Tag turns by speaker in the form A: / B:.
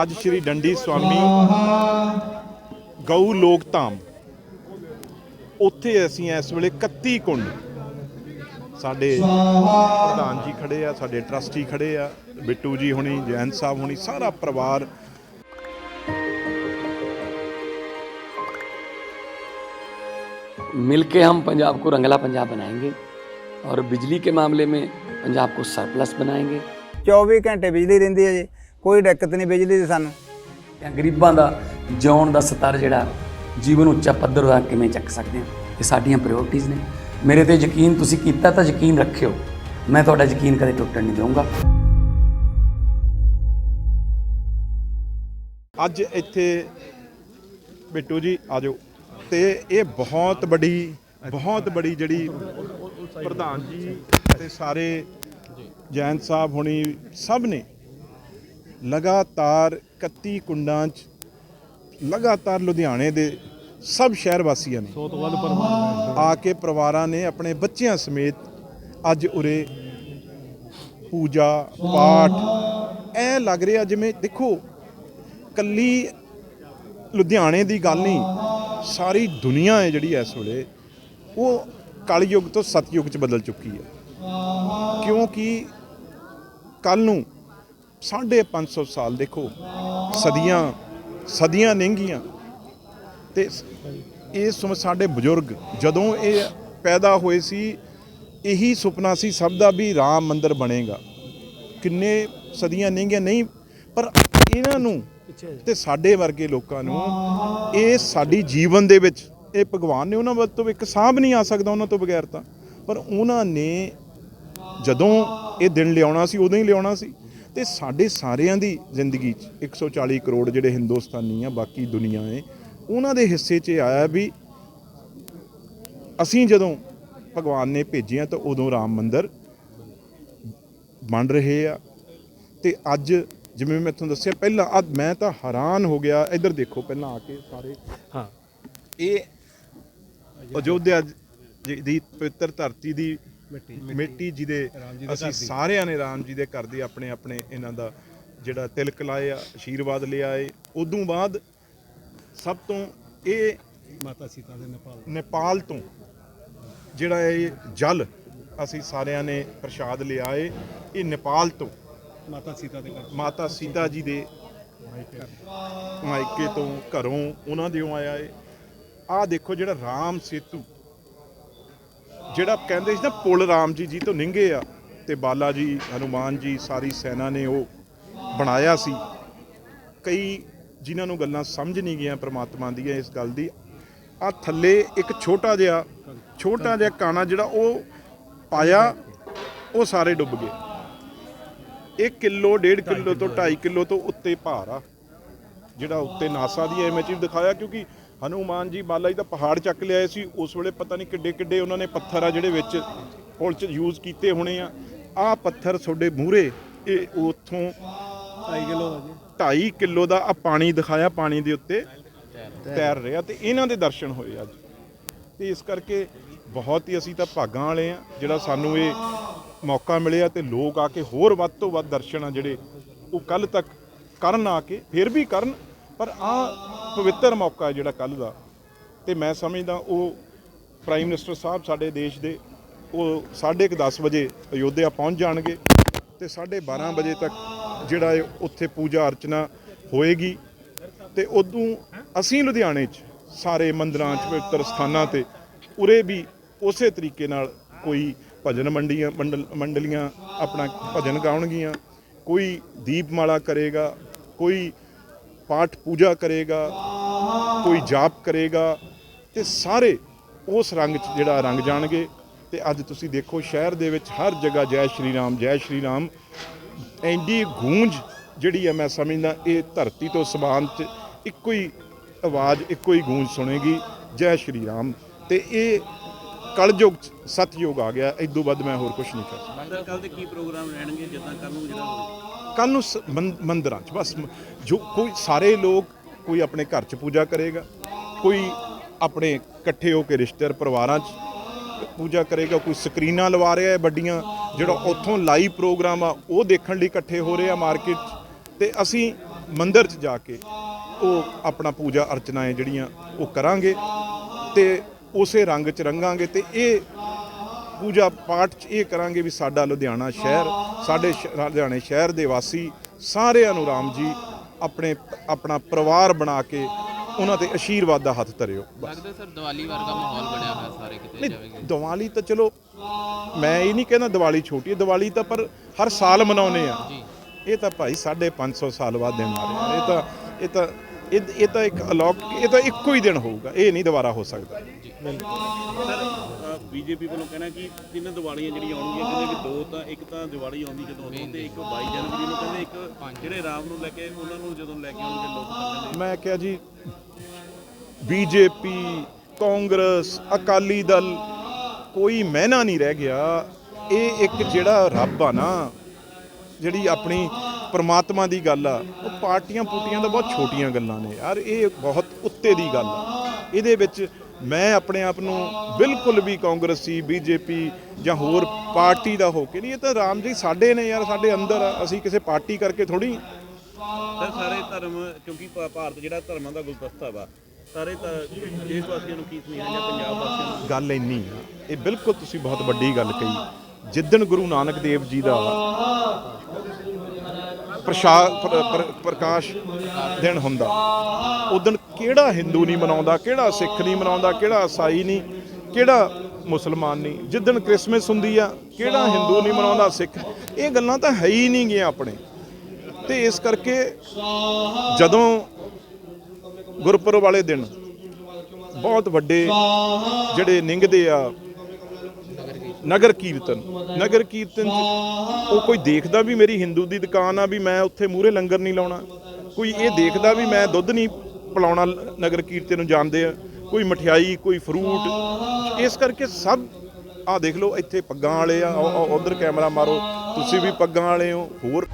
A: ਅੱਜ ਸ਼੍ਰੀ ਡੰਡੀ ਸਵਾਮੀ ਗਊ ਲੋਕ ਧਾਮ ਉੱਥੇ ਅਸੀਂ ਇਸ ਵੇਲੇ 31 ਕੁੰਡ ਸਾਡੇ ਪ੍ਰਧਾਨ ਜੀ ਖੜੇ ਆ ਸਾਡੇ ਟਰਸਟੀ ਖੜੇ ਆ ਬਿੱਟੂ ਜੀ ਹੁਣੀ ਜੈਨ ਸਾਹਿਬ ਹੁਣੀ ਸਾਰਾ ਪਰਿਵਾਰ
B: मिलके हम पंजाब को रंगला पंजाब बनाएंगे और बिजली के मामले में पंजाब को सरप्लस बनाएंगे
C: 24 ਘੰਟੇ ਬਿਜਲੀ ਰਹਿੰਦੀ ਹੈ ਜੀ ਕੋਈ ਦਿੱਕਤ ਨਹੀਂ ਬਿਜਲੀ ਦੀ ਸਾਨੂੰ।
B: ਜਾਂ ਗਰੀਬਾਂ ਦਾ ਜਿਉਣ ਦਾ ਸਤਰ ਜਿਹੜਾ ਜੀਵਨ ਉੱਚਾ ਪੱਧਰ ਦਾ ਕਿਵੇਂ ਚੱਕ ਸਕਦੇ ਹਾਂ ਇਹ ਸਾਡੀਆਂ ਪ੍ਰਾਇੋਰਟੀਆਂ ਨੇ। ਮੇਰੇ ਤੇ ਯਕੀਨ ਤੁਸੀਂ ਕੀਤਾ ਤਾਂ ਯਕੀਨ ਰੱਖਿਓ। ਮੈਂ ਤੁਹਾਡਾ ਯਕੀਨ ਕਦੇ ਟੁੱਟਣ ਨਹੀਂ ਦਊਂਗਾ।
A: ਅੱਜ ਇੱਥੇ ਬਿੱਟੂ ਜੀ ਆਜੋ ਤੇ ਇਹ ਬਹੁਤ ਬੜੀ ਬਹੁਤ ਬੜੀ ਜਿਹੜੀ ਪ੍ਰਧਾਨ ਜੀ ਤੇ ਸਾਰੇ ਜੈਨ ਸਾਹਿਬ ਹੁਣੀ ਸਭ ਨੇ ਲਗਾਤਾਰ 31 ਕੁੰਡਾਂ 'ਚ ਲਗਾਤਾਰ ਲੁਧਿਆਣੇ ਦੇ ਸਭ ਸ਼ਹਿਰ ਵਾਸੀਆਂ ਨੇ ਆ ਕੇ ਪਰਿਵਾਰਾਂ ਨੇ ਆਪਣੇ ਬੱਚਿਆਂ ਸਮੇਤ ਅੱਜ ਉਰੇ ਪੂਜਾ ਪਾਠ ਐ ਲੱਗ ਰਿਹਾ ਜਿਵੇਂ ਦੇਖੋ ਕੱਲੀ ਲੁਧਿਆਣੇ ਦੀ ਗੱਲ ਨਹੀਂ ਸਾਰੀ ਦੁਨੀਆ ਹੈ ਜਿਹੜੀ ਇਸ ਵੇਲੇ ਉਹ ਕਲਯੁੱਗ ਤੋਂ ਸਤਯੁੱਗ ਚ ਬਦਲ ਚੁੱਕੀ ਹੈ। ਕਿਉਂਕਿ ਕੱਲ ਨੂੰ 550 ਸਾਲ ਦੇਖੋ, ਸਦੀਆਂ ਸਦੀਆਂ ਲੰਘੀਆਂ। ਤੇ ਇਹ ਸਮ, ਸਾਡੇ ਬਜ਼ੁਰਗ ਜਦੋਂ ਇਹ ਪੈਦਾ ਹੋਏ ਸੀ, ਇਹੀ ਸੁਪਨਾ ਸੀ ਸਭ ਦਾ ਵੀ ਰਾਮ ਮੰਦਿਰ ਬਣੇਗਾ। ਕਿੰਨੇ ਸਦੀਆਂ ਲੰਘੀਆਂ, ਨਹੀਂ, ਪਰ ਇਹਨਾਂ ਨੂੰ ਤੇ ਸਾਡੇ ਵਰਗੇ ਲੋਕਾਂ ਨੂੰ, ਇਹ ਸਾਡੀ ਜੀਵਨ ਦੇ ਵਿੱਚ, ਇਹ ਭਗਵਾਨ ਨੇ ਉਹਨਾਂ ਵੱਲ ਤੋਂ ਇੱਕ ਸਾਹ ਨਹੀਂ ਆ ਸਕਦਾ ਉਹਨਾਂ ਤੋਂ ਬਗੈਰ ਤਾਂ। ਪਰ ਉਹਨਾਂ ਨੇ ਜਦੋਂ ਇਹ ਦਿਨ ਲਿਆਉਣਾ ਸੀ, ਉਦੋਂ ਹੀ ਲਿਆਉਣਾ ਸੀ। ਤੇ ਸਾਡੇ ਸਾਰਿਆਂ ਦੀ ਜ਼ਿੰਦਗੀ 'ਚ 140 ਕਰੋੜ ਜਿਹੜੇ ਹਿੰਦੁਸਤਾਨੀ ਆ ਬਾਕੀ ਦੁਨੀਆ ਹੈ ਉਹਨਾਂ ਦੇ ਹਿੱਸੇ 'ਚ ਆਇਆ ਵੀ ਅਸੀਂ ਜਦੋਂ ਭਗਵਾਨ ਨੇ ਭੇਜਿਆ ਤਾਂ ਉਦੋਂ ਰਾਮ ਮੰਦਿਰ ਬਣ ਰਹੇ ਆ। ਤੇ ਅੱਜ ਜਿਵੇਂ ਮੈਂ ਤੁਹਾਨੂੰ ਦੱਸਿਆ ਪਹਿਲਾਂ ਅੱਜ ਮੈਂ ਤਾਂ ਹੈਰਾਨ ਹੋ ਗਿਆ। ਇੱਧਰ ਦੇਖੋ ਪਹਿਲਾਂ ਆ ਕੇ ਸਾਰੇ। ਹਾਂ। ਇਹ ਅਯੋਧਿਆ ਦੀ ਪਵਿੱਤਰ ਧਰਤੀ ਦੀ ਮਿੱਟੀ। ਜਿਹਦੇ ਅਸੀਂ ਸਾਰਿਆਂ ਨੇ ਰਾਮ ਜੀ ਦੇ ਘਰ ਦੀ ਆਪਣੇ ਆਪਣੇ ਇਹਨਾਂ ਦਾ ਜਿਹੜਾ ਤਿਲਕ ਲਾਇਆ ਆਸ਼ੀਰਵਾਦ ਲਿਆ ਏ। ਉਦੋਂ ਬਾਅਦ ਸਭ ਤੋਂ ਇਹ
D: ਮਾਤਾ ਸੀਤਾ ਦੇ ਨੇਪਾਲ
A: ਨੇਪਾਲ ਤੋਂ ਜਿਹੜਾ ਇਹ ਜਲ ਅਸੀਂ ਸਾਰਿਆਂ ਨੇ ਪ੍ਰਸ਼ਾਦ ਲਿਆ ਏ ਇਹ ਨੇਪਾਲ ਤੋਂ।
D: ਮਾਤਾ ਸੀਤਾ ਦੇ ਘਰ।
A: ਮਾਤਾ ਸੀਤਾ ਜੀ ਦੇ ਮਾਇਕੇ ਤੋਂ ਘਰੋਂ ਉਹਨਾਂ ਦਿਓ ਆਇਆ ਏ। ਆਹ ਦੇਖੋ ਜਿਹੜਾ ਰਾਮ ਸੇਤੂ ਜਿਹੜਾ ਕਹਿੰਦੇ ਸੀ ਨਾ ਪੁਲ ਰਾਮ ਜੀ ਜੀ ਤੋਂ ਨਿੰਗੇ ਆ ਤੇ ਬਾਲਾ ਜੀ, ਹਨੂਮਾਨ ਜੀ, ਸਾਰੀ ਸੈਨਾ ਨੇ ਉਹ ਬਣਾਇਆ ਸੀ। ਕਈ ਜਿਨ੍ਹਾਂ ਨੂੰ ਗੱਲਾਂ ਸਮਝ ਨਹੀਂ ਗਈਆਂ ਪ੍ਰਮਾਤਮਾ ਦੀਆਂ ਇਸ ਗੱਲ ਦੀ, ਆ ਥੱਲੇ ਇੱਕ ਛੋਟਾ ਜਿਹਾ ਛੋਟਾ ਜਿਹਾ ਕਾਣਾ ਜਿਹੜਾ ਉਹ ਪਾਇਆ, ਉਹ ਸਾਰੇ ਡੁੱਬ ਗਏ। 1 ਕਿਲੋ 1.5 ਕਿਲੋ ਤੋਂ 2.5 ਕਿਲੋ ਤੋਂ ਉੱਤੇ ਭਾਰ ਆ, ਜਿਹੜਾ ਉੱਤੇ ਨਾਸਾ ਦੀ ਇਮੇਜ ਵੀ ਦਿਖਾਇਆ, ਕਿਉਂਕਿ ਹਨੂਮਾਨ ਜੀ ਬਾਲਾ ਜੀ ਦਾ ਪਹਾੜ ਚੱਕ ਲਿਆਏ ਸੀ। ਉਸ ਵੇਲੇ ਪਤਾ ਨਹੀਂ ਕਿੱਡੇ ਕਿੱਡੇ ਉਹਨਾਂ ਨੇ ਪੱਥਰ ਆ ਜਿਹੜੇ ਵਿੱਚ ਪੁਲ 'ਚ ਯੂਜ਼ ਕੀਤੇ ਹੋਣੇ ਆ। ਆ ਪੱਥਰ ਤੁਹਾਡੇ ਮੂਹਰੇ ਇਹ ਉੱਥੋਂ
D: 2 ਕਿਲੋ ਹੋ ਜੀ।
A: 2.5 ਕਿਲੋ ਦਾ ਆ ਪਾਣੀ ਦਿਖਾਇਆ ਪਾਣੀ ਦੇ ਉੱਤੇ ਤੈਰ ਰਿਹਾ ਤੇ ਇਹਨਾਂ ਦੇ ਦਰਸ਼ਨ ਹੋਏ ਅੱਜ। ਤੇ ਇਸ ਕਰਕੇ ਬਹੁਤ ਹੀ ਅਸੀਂ ਤਾਂ ਭਾਗਾਂ ਵਾਲੇ ਆ ਜਿਹੜਾ ਸਾਨੂੰ ਇਹ ਮੌਕਾ ਮਿਲਿਆ ਤੇ ਲੋਕ ਆ ਕੇ ਹੋਰ ਵੱਧ ਤੋਂ ਵੱਧ ਦਰਸ਼ਨ ਆ ਜਿਹੜੇ ਉਹ ਕੱਲ ਤੱਕ ਕਰਨ ਆ ਕੇ ਫਿਰ ਵੀ ਕਰਨ ਪਰ ਆ ਪਵਿੱਤਰ ਮੌਕਾ ਹੈ ਜਿਹੜਾ ਕੱਲ ਦਾ। ਤੇ ਮੈਂ ਸਮਝਦਾ ਉਹ ਪ੍ਰਾਈਮ ਮਿਨਿਸਟਰ ਸਾਹਿਬ ਸਾਡੇ ਦੇਸ਼ ਦੇ, ਉਹ 10:30 ਵਜੇ ਅਯੋਧਿਆ ਪਹੁੰਚ ਜਾਣਗੇ ਤੇ 12:30 ਵਜੇ ਤੱਕ ਜਿਹੜਾ ਇਹ ਉੱਥੇ ਪੂਜਾ ਅਰਚਨਾ ਹੋਏਗੀ। ਤੇ ਉਦੋਂ ਅਸੀਂ ਲੁਧਿਆਣੇ 'ਚ ਸਾਰੇ ਮੰਦਰਾਂ 'ਚ, ਪਵਿੱਤਰ ਸਥਾਨਾਂ ਤੇ ਉਰੇ ਵੀ ਉਸੇ ਤਰੀਕੇ ਨਾਲ ਕੋਈ ਭਜਨ ਮੰਡੀਆਂ, ਮੰਡਲ, ਮੰਡਲੀਆਂ ਆਪਣਾ ਭਜਨ ਗਾਉਣਗੀਆਂ। ਕੋਈ ਦੀਪਮਾਲਾ ਕਰੇਗਾ, ਕੋਈ ਪਾਠ ਪੂਜਾ ਕਰੇਗਾ, ਕੋਈ ਜਾਪ ਕਰੇਗਾ ਤੇ ਸਾਰੇ ਉਸ ਰੰਗ 'ਚ ਜਿਹੜਾ ਰੰਗ ਜਾਣਗੇ। ਤੇ ਅੱਜ ਤੁਸੀਂ ਦੇਖੋ ਸ਼ਹਿਰ ਦੇ ਵਿੱਚ ਹਰ ਜਗ੍ਹਾ ਜੈ ਸ਼੍ਰੀ ਰਾਮ, ਜੈ ਸ਼੍ਰੀ ਰਾਮ। ਐਂਡੀ ਗੂੰਜ ਜਿਹੜੀ ਹੈ ਮੈਂ ਸਮਝਦਾ, ਇਹ ਧਰਤੀ ਤੋਂ ਸਮਾਨ 'ਚ ਇੱਕੋ ਹੀ ਆਵਾਜ਼, ਇੱਕੋ ਹੀ ਗੂੰਜ ਸੁਣੇਗੀ, ਜੈ ਸ਼੍ਰੀ ਰਾਮ। ਤੇ ਇਹ ਕਲਯੁਗ 'ਚ ਸਤਯੁਗ ਆ ਗਿਆ ਇਦੋਂ ਵੱਧ ਮੈਂ ਹੋਰ ਕੁਝ ਨਹੀਂ ਕਰ ਸਕਦਾ।
E: ਕੱਲ ਦੇ ਕੀ ਪ੍ਰੋਗਰਾਮ ਰਹਿਣਗੇ, ਜਿੱਦਾਂ ਕੱਲ ਨੂੰ ਜਿਹੜਾ
A: ਕੱਲ ਨੂੰ ਸ- ਮੰ- ਮੰਦਿਰਾਂ 'ਚ, ਬਸ ਜੋ ਕੋਈ ਸਾਰੇ ਲੋਕ ਕੋਈ ਆਪਣੇ ਘਰ 'ਚ ਪੂਜਾ ਕਰੇਗਾ, ਕੋਈ ਆਪਣੇ ਇਕੱਠੇ ਹੋ ਕੇ ਰਿਸ਼ਤੇਦਾਰ ਪਰਿਵਾਰਾਂ 'ਚ ਪੂਜਾ ਕਰੇਗਾ, ਕੋਈ ਸਕਰੀਨਾਂ ਲਵਾ ਰਿਹਾ ਹੈ ਵੱਡੀਆਂ, ਜਿਹੜਾ ਉੱਥੋਂ ਲਾਈਵ ਪ੍ਰੋਗਰਾਮ ਆ, ਉਹ ਦੇਖਣ ਲਈ ਇਕੱਠੇ ਹੋ ਰਹੇ ਆ ਮਾਰਕੀਟ 'ਚ, ਤੇ ਅਸੀਂ ਮੰਦਿਰ 'ਚ ਜਾ ਕੇ ਉਹ ਆਪਣਾ ਪੂਜਾ ਅਰਚਨਾएं ਜਿਹੜੀਆਂ ਉਹ ਕਰਾਂਗੇ ਤੇ ਉਸੇ ਰੰਗ 'ਚ ਰੰਗਾਂਗੇ ਤੇ ਇਹ ਪੂਜਾ ਪਾਠ 'ਚ ਇਹ ਕਰਾਂਗੇ ਵੀ ਸਾਡਾ ਲੁਧਿਆਣਾ ਸ਼ਹਿਰ ਸਾਡੇ ਲੁਧਿਆਣੇ ਸ਼ਹਿਰ ਦੇ ਵਾਸੀ ਸਾਰਿਆਂ ਨੂੰ ਰਾਮ ਜੀ ਆਪਣੇ ਆਪਣਾ ਪਰਿਵਾਰ ਬਣਾ ਕੇ ਉਹਨਾਂ ਤੇ ਆਸ਼ੀਰਵਾਦ ਦਾ ਹੱਥ ਧਰਿਓ
F: ਲੱਗਦਾ ਸਰ ਦੀਵਾਲੀ ਵਰਗਾ ਮਾਹੌਲ ਬਣਿਆ ਹੋਇਆ ਸਾਰੇ ਕਿਤੇ ਜਾਵੇਗੇ।
A: ਦੀਵਾਲੀ ਤਾਂ ਚਲੋ ਮੈਂ ਇਹ ਨਹੀਂ ਕਹਿੰਦਾ ਦੀਵਾਲੀ ਛੋਟੀ ਹੈ ਦੀਵਾਲੀ ਤਾਂ ਪਰ ਹਰ ਸਾਲ ਮਨਾਉਨੇ ਆ ਇਹ ਤਾਂ ਭਾਈ 550 ਸਾਲ ਬਾਅਦ ਦਿਨ ਆ। ਰਿਹਾ ਇਹ ਤਾਂ ਇਹ ਤਾਂ ਇਹ ਇਹ ਤਾਂ ਇੱਕ ਅਲੌਕ ਇਹ ਤਾਂ ਇੱਕੋ ਹੀ ਦਿਨ ਹੋਊਗਾ ਇਹ ਨਹੀਂ ਦੁਬਾਰਾ ਹੋ ਸਕਦਾ।
E: ਸਰ ਬੀਜੇਪੀ ਵੱਲੋਂ ਕਹਿਣਾ ਕਿ ਤਿੰਨ ਦੀਵਾਲੀਆਂ ਜਿਹੜੀਆਂ ਆਉਣਗੀਆਂ ਕਹਿੰਦੇ ਕਿ ਦੋ ਤਾਂ ਇੱਕ ਤਾਂ ਦੀਵਾਲੀ ਆਉਂਦੀ ਜਦੋਂ ਉਦੋਂ ਤੇ ਇੱਕ 22 ਜਨਵਰੀ ਨੂੰ ਕਹਿੰਦੇ ਇੱਕ ਜਿਹੜੇ ਰਾਮ ਨੂੰ ਲੈ ਕੇ ਉਹਨਾਂ ਨੂੰ ਜਦੋਂ ਲੈ ਕੇ ਆਉਣਗੇ ਲੋਕ ਤਾਂ ਕਹਿੰਦੇ
A: ਮੈਂ ਕਿਹਾ ਜੀ ਬੀਜੇਪੀ ਕਾਂਗਰਸ ਅਕਾਲੀ ਦਲ ਕੋਈ ਮਹਿਨਾ ਨਹੀਂ ਰਹਿ ਗਿਆ। ਇਹ ਇੱਕ ਜਿਹੜਾ ਰੱਬ ਆ ਨਾ ਜਿਹੜੀ ਆਪਣੀ ਪ੍ਰਮਾਤਮਾ ਦੀ ਗੱਲ ਆ ਉਹ ਪਾਰਟੀਆਂ ਪੂਟੀਆਂ ਤਾਂ ਬਹੁਤ ਛੋਟੀਆਂ ਗੱਲਾਂ ਨੇ ਯਾਰ ਇਹ ਬਹੁਤ ਉੱਤੇ ਦੀ ਗੱਲ ਆ। ਇਹਦੇ ਵਿੱਚ ਮੈਂ ਆਪਣੇ ਆਪ ਨੂੰ ਬਿਲਕੁਲ ਵੀ ਕਾਂਗਰਸੀ ਬੀਜੇਪੀ ਜਾਂ ਹੋਰ ਪਾਰਟੀ ਦਾ ਹੋ ਕੇ ਨਹੀਂ ਇਹ ਤਾਂ ਰਾਮ ਜੀ ਸਾਡੇ ਨੇ ਯਾਰ ਸਾਡੇ ਅੰਦਰ ਅਸੀਂ ਕਿਸੇ ਪਾਰਟੀ ਕਰਕੇ ਥੋੜੀ
E: ਸਰ ਸਾਰੇ ਧਰਮ ਕਿਉਂਕਿ ਭਾ- ਭਾਰਤ ਜਿਹੜਾ ਧਰਮਾਂ ਦਾ ਗੁਲਦਸਤਾ ਵਾ ਸਾਰੇ ਤਾਂ ਦੇਸ਼ ਵਾਸੀਆਂ ਨੂੰ ਕੀ ਸੁਨੇਹਾ ਜਾਂ ਪੰਜਾਬ ਵਾਸੀਆਂ ਨੂੰ?
A: ਗੱਲ ਇੰਨੀ ਆ ਇਹ ਬਿਲਕੁਲ ਤੁਸੀਂ ਬਹੁਤ ਵੱਡੀ ਗੱਲ ਕਹੀ। ਜਿੱਦਣ ਗੁਰੂ ਨਾਨਕ ਦੇਵ ਜੀ ਦਾ ਪ੍ਰਸ਼ਾ ਪ੍ਰ- ਪ੍ਰਕਾਸ਼ ਦਿਨ ਹੁੰਦਾ। ਉਦੋਂ ਕਿਹੜਾ ਹਿੰਦੂ ਨਹੀਂ ਮਨਾਉਂਦਾ, ਕਿਹੜਾ ਸਿੱਖ ਨਹੀਂ ਮਨਾਉਂਦਾ, ਕਿਹੜਾ ਈਸਾਈ ਨਹੀਂ, ਕਿਹੜਾ ਮੁਸਲਮਾਨ ਨਹੀਂ। ਜਿੱਦਣ ਕ੍ਰਿਸਮਸ ਹੁੰਦੀ ਆ, ਕਿਹੜਾ ਹਿੰਦੂ ਨਹੀਂ ਮਨਾਉਂਦਾ, ਸਿੱਖ। ਇਹ ਗੱਲਾਂ ਤਾਂ ਹੈ ਹੀ ਨਹੀਂ ਗੀਆਂ ਆਪਣੇ। ਤੇ ਇਸ ਕਰਕੇ ਜਦੋਂ ਗੁਰਪੁਰਬ ਵਾਲੇ ਦਿਨ ਬਹੁਤ ਵੱਡੇ ਜਿਹੜੇ ਨਿੰਗਦੇ ਆ ਨਗਰ ਕੀਰਤਨ ਨਗਰ ਕੀਰਤਨ ਚ ਉਹ ਕੋਈ ਦੇਖਦਾ ਵੀ ਮੇਰੀ ਹਿੰਦੂ ਦੀ ਦੁਕਾਨ ਆ ਵੀ ਮੈਂ ਉੱਥੇ ਮੂਹਰੇ ਲੰਗਰ ਨਹੀਂ ਲਾਉਣਾ। ਕੋਈ ਇਹ ਦੇਖਦਾ ਵੀ ਮੈਂ ਦੁੱਧ ਨਹੀਂ ਪਿਲਾਉਣਾ ਨਗਰ ਕੀਰਤਨ ਨੂੰ ਜਾਣਦੇ ਆ। ਕੋਈ ਮਠਿਆਈ, ਕੋਈ ਫਰੂਟ ਇਸ ਕਰਕੇ ਸਭ ਆ ਦੇਖ ਲਓ ਇੱਥੇ ਪੱਗਾਂ ਵਾਲੇ ਆ ਉਧਰ ਕੈਮਰਾ ਮਾਰੋ, ਤੁਸੀਂ ਵੀ ਪੱਗਾਂ ਵਾਲੇ ਹੋ, ਹੋਰ